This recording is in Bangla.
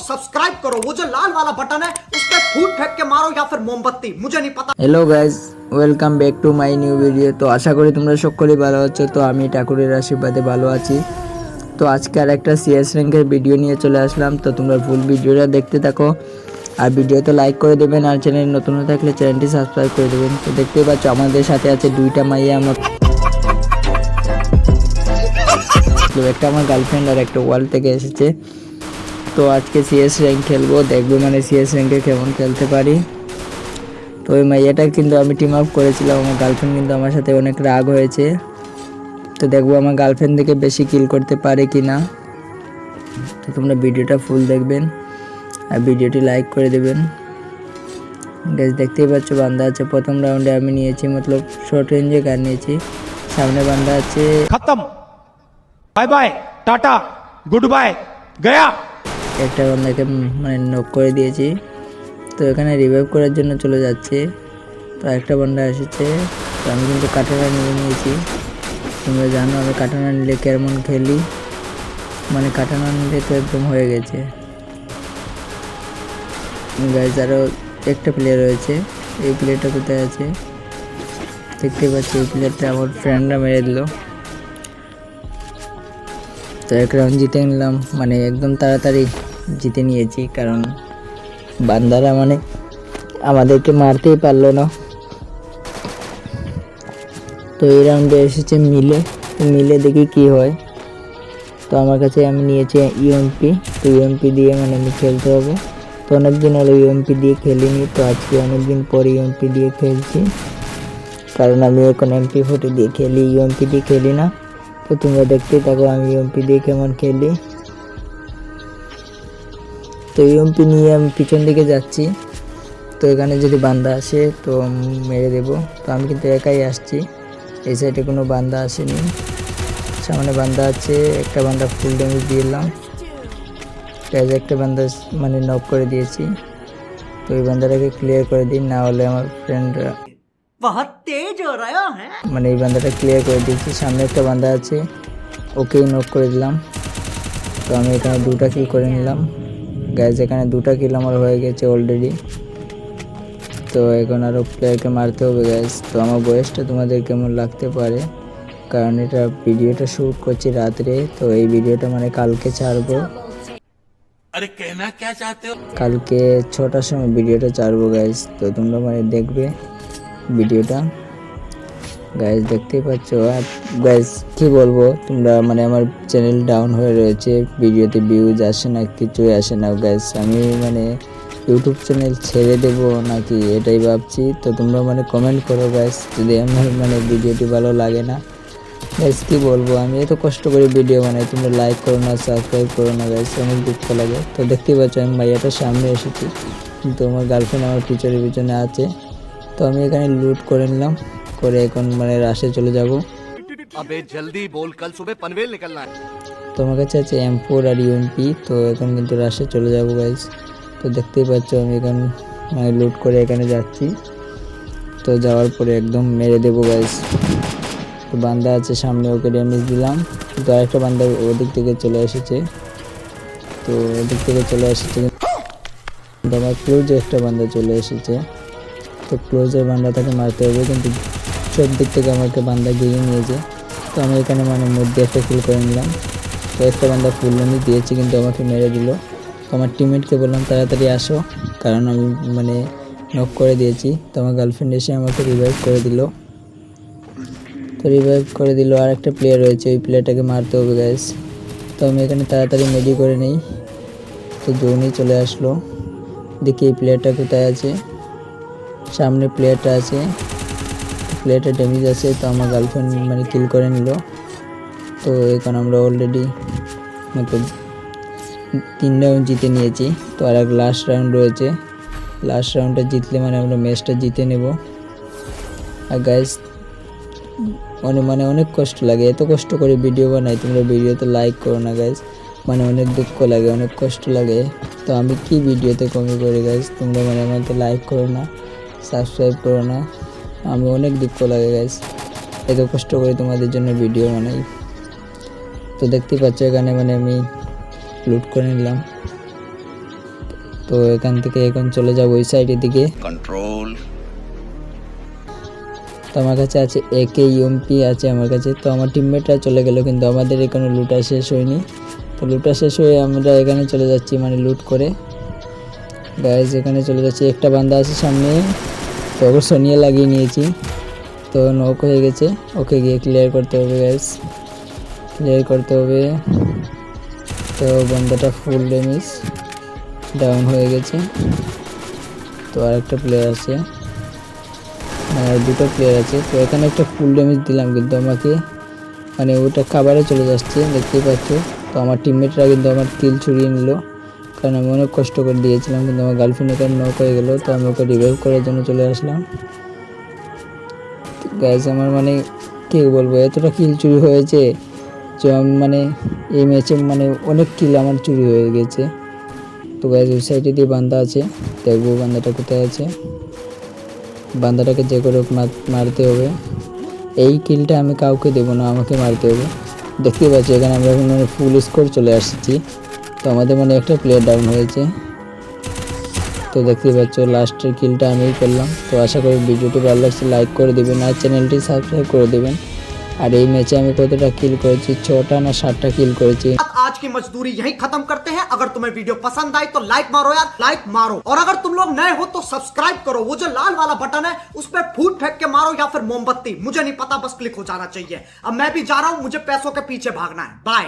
सब्सक्राइब करो वो जो लाल वाला बटन है उस पर फूट फेंक के मारो या फिर मोमबत्ती मुझे नहीं पता hello guys welcome back to my new video তো আশা করি তোমরা সকলেই ভালো আছো তো আমি ঠাকুরের আশীর্বাদে ভালো আছি তো আজকে আর একটা সিএস র্যাঙ্কের ভিডিও নিয়ে চলে আসলাম তো তোমরা ফুল ভিডিওটা দেখতে থাকো আর ভিডিওতে লাইক করে দেবেন আর চ্যানেল নতুন হয়ে থাকলে চ্যানেলটি সাবস্ক্রাইব করে দেবেন তো দেখতেই পাচ্ছ আমাদের সাথে আছে দুইটা মাইয়া আমরা তো একটা আমার গার্লফ্রেন্ড আর একটা ওয়ার্ল্ড থেকে এসেছে তো আজকে সিএস র্যাঙ্ক খেলব, দেখব মানে সিএস র্যাঙ্কে কেমন খেলতে পারি। তো ওই মাইয়াটা কিন্তু আমি টিম আপ করেছিলাম, আমার গার্লফ্রেন্ড কিন্তু আমার সাথে অনেক রাগ হয়েছে। তো দেখব আমার গার্লফ্রেন্ড থেকে বেশি কিল করতে পারে কি না তো তোমরা ভিডিওটা ফুল দেখবেন, আর ভিডিওটি লাইক করে দেবেন। গেছ দেখতেই পাচ্ছ বান্দা আছে। প্রথম রাউন্ডে আমি নিয়েছি, মতলব শর্ট রেঞ্জে গান নিয়েছি। সামনে বান্দা আছে। খতম। Bye bye tata good bye Gaya. একটা বান্দাকে মানে নক করে দিয়েছি। তো এখানে রিভাইভ করার জন্য চলে যাচ্ছে। তো একটা বান্ডা এসেছে। তো আমি কিন্তু কাটানা নিয়ে নিয়েছি। তোমরা জানো আমি কাটানা নিলে কেমন খেলি? মানে কাটানা নিলে তো একদম হয়ে গেছে। গাইজ আরও একটা প্লেয়ার রয়েছে। এই প্লেয়ারটা কোথায় আছে। দেখতে পাচ্ছি, এই প্লেয়ারটা আমার ফ্রেন্ডরা মেরে দিল। তো এক রাউন্ড জিতে নিলাম। মানে একদম তাড়াতাড়ি জিতে নিয়েছি, কারণ বান্দারা মানে আমাদেরকে মারতেই পারল না। তো এই রাউন্ডে এসেছে মিলে। মিলে দেখি কি হয়। তো আমার কাছে আমি নিয়েছি ইউএমপি তো ইউএমপি দিয়ে মানে আমি খেলতে হবে। তো অনেক দিন হলো ইউএমপি দিয়ে খেলিনি। তো আজকে অনেক দিন পর ইউএমপি দিয়ে খেলছি। কারণ আমি এখন এমপি ফোর্টি দিয়ে খেলি। ইউএমপি দিয়ে খেলি না। তো তোমরা দেখতেই থাকো, আমি ইউএমপি দিয়ে কেমন খেলি। তো ইউএমপি নিয়ে আমি পিছন দিকে যাচ্ছি। তো এখানে যদি বান্দা আসে, তো মেরে দেব। তো আমি কিন্তু একাই আসছি। এই সাইডে কোনো বান্দা আসেনি। সামনে বান্দা আছে, একটা বান্দা ফুল ড্যামেজ দিলাম প্যাজ একটা বান্দা মানে নক করে দিয়েছি। তো ওই বান্দাটাকে ক্লিয়ার করে দিই, না হলে আমার ফ্রেন্ডরা বহুত তেজ হো রায়া হ্যাঁ মানে এই বান্দাটা ক্লিয়ার করে দিয়েছি সামনে একটা বান্দা আছে ওকে নক করে দিলাম। তো আমি এখানে দুটা কিল করে নিলাম। গ্যাস এখানে দুটা কিল আমার হয়ে গেছে অলরেডি তো এখন আরও প্লেয়ারকে মারতে হবে গ্যাস তো আমার বয়সটা তোমাদের কেমন লাগতে পারে? কারণ এটা ভিডিওটা শ্যুট করছি রাত্রে তো এই ভিডিওটা মানে কালকে ছাড়বো। কালকে ছটার সময় ভিডিওটা ছাড়বো গ্যাস তো তোমরা মানে দেখবে। ভিডিওটা। গাইজ দেখতেই পাচ্ছ। আর গাইজ কি বলব? তোমরা মানে আমার চ্যানেল ডাউন হয়ে রয়েছে। ভিডিওতে ভিউজ আসে না, কিছুই আসে না গাইজ আমি মানে ইউটিউব চ্যানেল ছেড়ে দেব নাকি? এটাই ভাবছি। তো তোমরা মানে কমেন্ট করো গাইজ যদি আমার মানে ভিডিওটি ভালো লাগে না। গাইজ কি বলব? আমি এত কষ্ট করে ভিডিও বানাই। তোমরা লাইক করো না সাবস্ক্রাইব করো না গাইজ অনেক দুঃখ লাগে। তো দেখতেই পাচ্ছ, আমি ভাইয়াটার সামনে এসেছি। কিন্তু আমার গার্লফ্রেন্ড আমার পিছনে পিছনে আছে। তো আমি এখানে লুট করে নিলাম। করে এখন মানে রাশে চলে যাব। আবে জলদি বল কাল সুবে পনভেল নিকলনা তোমার কাছে আছে এম ফোর আর ইউএমপি তো এখন কিন্তু রাশে চলে যাব গাইজ তো দেখতেই পাচ্ছ আমি এখন মানে লুট করে এখানে যাচ্ছি। তো যাওয়ার পরে একদম মেরে দেবো গাইজ তো বান্দা আছে সামনে ওকে ড্যামেজ দিলাম। তো আরেকটা বান্দা ওদিক থেকে চলে এসেছে। তো ওদিক থেকে চলে এসেছে কিন্তু আমার ক্লোজ একটা বান্দা চলে এসেছে। তো ক্লোজের বান্দা তাকে মারতে হবে, কিন্তু সব দিক থেকে আমাকে বান্দা গিয়ে নিয়েছে। তো আমি এখানে মানে মধ্যে একটা কিল করে নিলাম। তো একটা বান্দা ফুল লানি দিয়েছি, কিন্তু আমাকে মেরে দিল। তো আমার টিমমেটকে বললাম, তাড়াতাড়ি আসো। কারণ আমি মানে নক করে দিয়েছি। তো আমার গার্লফ্রেন্ড এসে আমাকে রিভাইভ করে দিল। তো রিভাইভ করে দিল, আর একটা প্লেয়ার রয়েছে, ওই প্লেয়ারটাকে মারতে হবে গ্যাস তো আমি এখানে তাড়াতাড়ি মেডি করে নিই। তো জোনই চলে আসলো। দেখি এই প্লেয়ারটা কোথায় আছে। সামনে প্লেয়ারটা আছে। প্লেয়ারটা ড্যামেজ আছে, তো আমার গার্লফ্রেন্ড মানে কিল করে নিল। তো এখন আমরা অলরেডি মতলব তিন রাউন্ড জিতে নিয়েছি। তো আর এক লাস্ট রাউন্ড রয়েছে। লাস্ট রাউন্ডটা জিতলে মানে আমরা ম্যাচটা জিতে নেব। আর গাইজ মানে মানে অনেক কষ্ট লাগে। এত কষ্ট করে ভিডিও বানাই। তোমরা ভিডিওতে লাইক করো না গাইজ মানে অনেক দুঃখ লাগে, অনেক কষ্ট লাগে। তো আমি কি ভিডিওতে কমে করি গাইজ তোমরা মানে আমাকে লাইক করো না। সাবস্ক্রাইব করো না। আমি অনেক দুঃখ লাগে গাইস এত কষ্ট করে তোমাদের জন্য ভিডিও বানাই। তো দেখতে পাচ্ছ এখানে মানে আমি লুট করে নিলাম। তো এখান থেকে এখন চলে যাব ওই সাইডের দিকে। কন্ট্রোল তো আমার কাছে আছে একে ইউএমপি আছে আমার কাছে। তো আমার টিমমেটরা চলে গেল কিন্তু আমাদের এখানে লুটা শেষ হয়নি। তো লুটা শেষ হয়ে আমরা এখানে চলে যাচ্ছি মানে লুট করে। গাইজ এখানে চলে যাচ্ছি। একটা বান্দা আছে সামনে। তো অবশ্য নিয়ে লাগিয়ে নিয়েছি। তো নক হয়ে গেছে। ওকে গিয়ে ক্লিয়ার করতে হবে গাইজ ক্লিয়ার করতে হবে। তো বান্দাটা ফুল ড্যামেজ ডাউন হয়ে গেছে। তো আর একটা প্লেয়ার আছে। আর দুটো প্লেয়ার আছে। তো এখানে একটা ফুল ড্যামেজ দিলাম কিন্তু আমাকে। মানে ওটা কাবারে চলে যাচ্ছে, দেখতেই পাচ্ছ। তো আমার টিমমেটরা কিন্তু আমার কিল ছুড়িয়ে নিল। কারণ আমি অনেক কষ্ট করে দিয়েছিলাম, কিন্তু আমার গার্লফ্রেন্ড এখানে নক হয়ে গেলো, তো আমি ওকে রিভাইভ করার জন্য চলে আসলাম। গ্যাস আমার মানে কে বলব, এতটা কিল চুরি হয়েছে যে মানে এই ম্যাচে মানে অনেক কিল আমার চুরি হয়ে গেছে। তো গ্যাস ওই সাইডে দিয়ে বান্দা আছে, দেখব বান্দাটা কোথায় আছে। বান্দাটাকে যে করে মার- মারতে হবে। এই কিলটা আমি কাউকে দেবো না, আমাকে মারতে হবে। দেখতেই পাচ্ছি, এখানে আমরা এখন মানে ফুল স্কোর চলে আসছি। তো আমাদের মানে একটা প্লেয়ার ডাউন হয়েছে তো দেখতেই পাচ্ছ লাস্টের কিলটা আমিই করলাম তো আশা করি ভিডিওটি ভালো লাগছে লাইক করে দেবেন আর চ্যানেলটি সাবস্ক্রাইব করে দেবেন আর এই ম্যাচে আমি কতটা কিল করেছি ছটা না সাতটা কিল করেছি आज की मजदूरी यही खत्म करते हैं अगर तुम्हें वीडियो पसंद आई तो लाइक मारो यार लाइक मारो और अगर तुम लोग नए हो तो सब्सक्राइब करो वो जो लाल वाला बटन है उस पर फूट फेंक के मारो या फिर मोमबत्ती मुझे नहीं पता बस क्लिक हो जाना चाहिए अब मैं भी जा रहा हूं मुझे पैसों के पीछे भागना है बाय